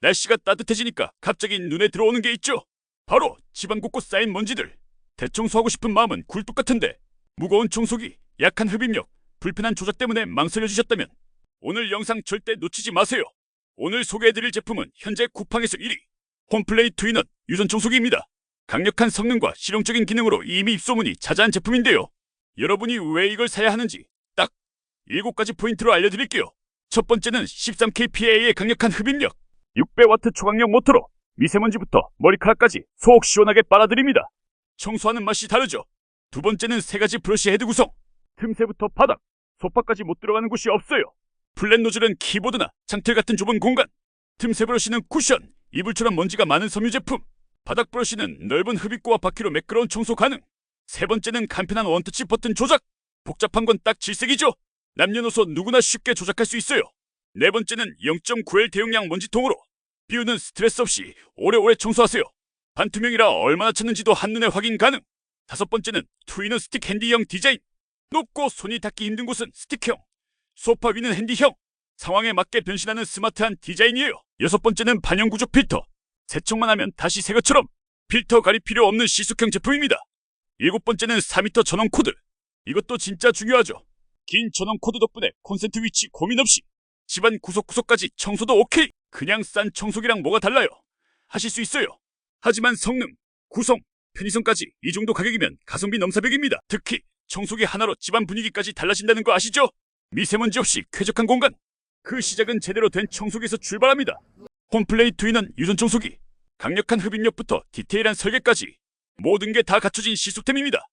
날씨가 따뜻해지니까 갑자기 눈에 들어오는 게 있죠. 바로 집안 곳곳 쌓인 먼지들. 대청소하고 싶은 마음은 굴뚝 같은데 무거운 청소기, 약한 흡입력, 불편한 조작 때문에 망설여지셨다면 오늘 영상 절대 놓치지 마세요. 오늘 소개해드릴 제품은 현재 쿠팡에서 1위 홈플레이 투인원 유선 청소기입니다. 강력한 성능과 실용적인 기능으로 이미 입소문이 자자한 제품인데요. 여러분이 왜 이걸 사야 하는지 딱 7가지 포인트로 알려드릴게요. 첫 번째는 13kPa의 강력한 흡입력 600W 초강력 모터로 미세먼지부터 머리카락까지 속 시원하게 빨아들입니다. 청소하는 맛이 다르죠. 두 번째는 세 가지 브러쉬 헤드 구성. 틈새부터 바닥, 소파까지 못 들어가는 곳이 없어요. 플랫 노즐은 키보드나 창틀 같은 좁은 공간. 틈새 브러쉬는 쿠션, 이불처럼 먼지가 많은 섬유 제품. 바닥 브러쉬는 넓은 흡입구와 바퀴로 매끄러운 청소 가능. 세 번째는 간편한 원터치 버튼 조작. 복잡한 건 딱 질색이죠. 남녀노소 누구나 쉽게 조작할 수 있어요. 네 번째는 0.9L 대용량 먼지통으로 비우는 스트레스 없이 오래오래 청소하세요. 반투명이라 얼마나 찼는지도 한눈에 확인 가능. 다섯 번째는 투이너 스틱 핸디형 디자인. 높고 손이 닿기 힘든 곳은 스틱형. 소파 위는 핸디형. 상황에 맞게 변신하는 스마트한 디자인이에요. 여섯 번째는 반영 구조 필터. 세척만 하면 다시 새 것처럼 필터 가릴 필요 없는 시숙형 제품입니다. 일곱 번째는 4m 전원 코드. 이것도 진짜 중요하죠. 긴 전원 코드 덕분에 콘센트 위치 고민 없이 집안 구석구석까지 청소도 오케이. 그냥 싼 청소기랑 뭐가 달라요. 하실 수 있어요. 하지만 성능, 구성, 편의성까지 이 정도 가격이면 가성비 넘사벽입니다. 특히 청소기 하나로 집안 분위기까지 달라진다는 거 아시죠? 미세먼지 없이 쾌적한 공간. 그 시작은 제대로 된 청소기에서 출발합니다. 홈플레이 투인은 유선 청소기. 강력한 흡입력부터 디테일한 설계까지 모든 게 다 갖춰진 시스템입니다.